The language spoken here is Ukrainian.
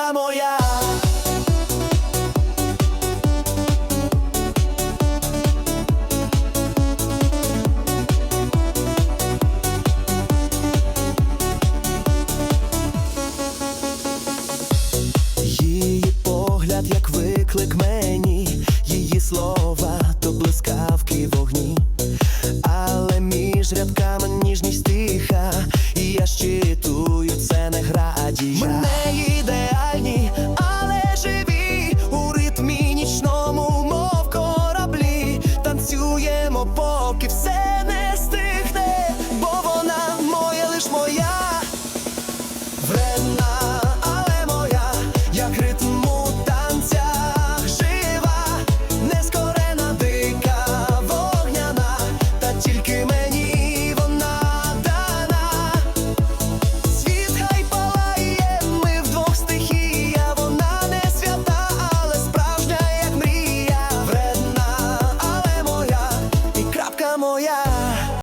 донечка моя. Її погляд, як виклик мені, її слова то блискавки вогні, але між рядками ніжність тиха. П'ємо поки все не стиг